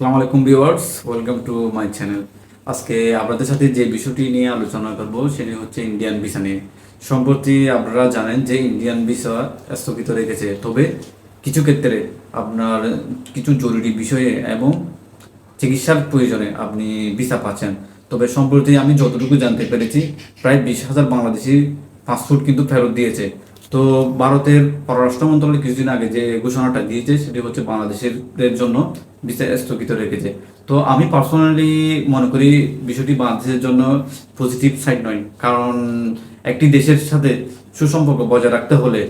আসসালামু আলাইকুম viewers, welcome to my channel. আজকে আপনাদের সাথে যে বিষয়টি নিয়ে আলোচনা করব, সেটি হচ্ছে ইন্ডিয়ান ভিসা নিয়ে। সম্প্রতি আপনারা জানেন যে ইন্ডিয়ান ভিসা স্থগিত রেখেছে, তবে কিছু ক্ষেত্রে আপনার কিছু জরুরি বিষয়ে এবং চিকিৎসার প্রয়োজনে আপনি ভিসা পাচ্ছেন। তবে সম্প্রতি আমি যতটুকু জানতে পেরেছি, প্রায় বিশ হাজার বাংলাদেশি পাসপোর্ট কিন্তু ফেরত দিয়েছে। তো ভারতের পররাষ্ট্র মন্ত্রণালয় কিছুদিন আগে যে ঘোষণাটা দিয়েছে, সেটি হচ্ছে বাংলাদেশের জন্য ভিসা স্থগিত রেখেছে। তো আমি পার্সোনালি মনে করি বিষয়টি বাংলাদেশের জন্য পজিটিভ সাইড নয়। কারণ একটি দেশের সাথে সুসম্পর্ক বজায় রাখতে হলে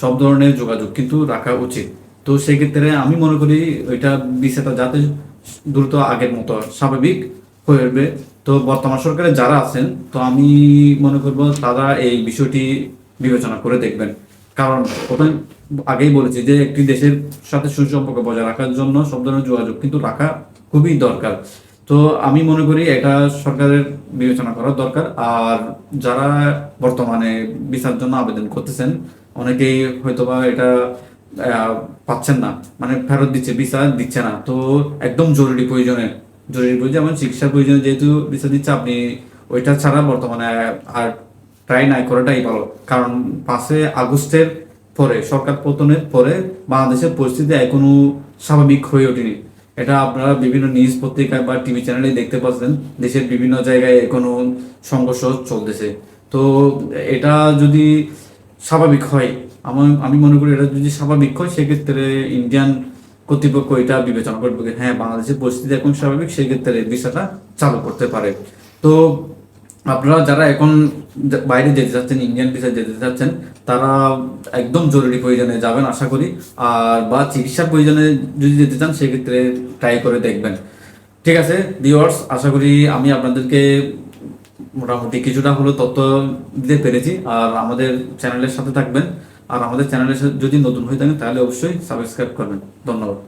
সব ধরনের যোগাযোগ কিন্তু রাখা উচিত। তো সেক্ষেত্রে আমি মনে করি ওইটা ভিসাটা যাতে দ্রুত আগের মতো স্বাভাবিক হয়ে উঠবে। তো বর্তমান সরকারে যারা আছেন, তো আমি মনে করব তারা এই বিষয়টি বিবেচনা করে দেখবেন। কারণ প্রথমে আগেই বলেছি যে একটি দেশের সাথে সুসম্পর্ক বজায় রাখার জন্য সব ধরনের যোগাযোগ কিন্তু রাখা খুবই দরকার। তো আমি মনে করি এটা সরকারের বিবেচনা করা দরকার। আর যারা বর্তমানে ভিসার জন্য আবেদন করতেছেন, অনেকেই হয়তোবা এটা পাচ্ছেন না। মানে ফেরত দিচ্ছে ভিসা দিচ্ছে না। তো একদম জরুরি প্রয়োজনে, জরুরি প্রয়োজন যেমন চিকিৎসার প্রয়োজনে যেহেতু ভিসা দিচ্ছে, আপনি ওইটা ছাড়া বর্তমানে আর ট্রাই নাই করাটাই ভালো। কারণ পাঁচে আগস্টের পরে, সরকার পতনের পরে বাংলাদেশের পরিস্থিতি এখনও স্বাভাবিক হয়ে ওঠেনি। এটা আপনারা বিভিন্ন নিউজ পত্রিকায় বা টিভি চ্যানেলে দেখতে পাচ্ছেন, দেশের বিভিন্ন জায়গায় এখনও সংঘর্ষ চলতেছে। তো এটা যদি স্বাভাবিক হয়, আমার, আমি মনে করি এটা যদি স্বাভাবিক হয়, সেক্ষেত্রে ইন্ডিয়ান কর্তৃপক্ষ এটা বিবেচনা করবে হ্যাঁ বাংলাদেশের পরিস্থিতি এখন স্বাভাবিক, সেক্ষেত্রে ভিসাটা চালু করতে পারে। তো আপনারা যারা এখন বাইরে যেতে চাচ্ছেন ইন্ডিয়ান ভিসা যেতে চাচ্ছেন, তারা একদম জরুরি প্রয়োজনে যাবেন, আশা করি। আর বা চিকিৎসার প্রয়োজনে যদি যেতে চান, সেক্ষেত্রে ট্রাই করে দেখবেন। ঠিক আছে ভিউয়ার্স আশা করি আমি আপনাদেরকে মোটামুটি কিছুটা হলেও তথ্য দিতে পেরেছি। আর আমাদের চ্যানেলের সাথে থাকবেন। আর আমাদের চ্যানেলের সাথে যদি নতুন হয়ে থাকেন, তাহলে অবশ্যই সাবস্ক্রাইব করবেন। ধন্যবাদ।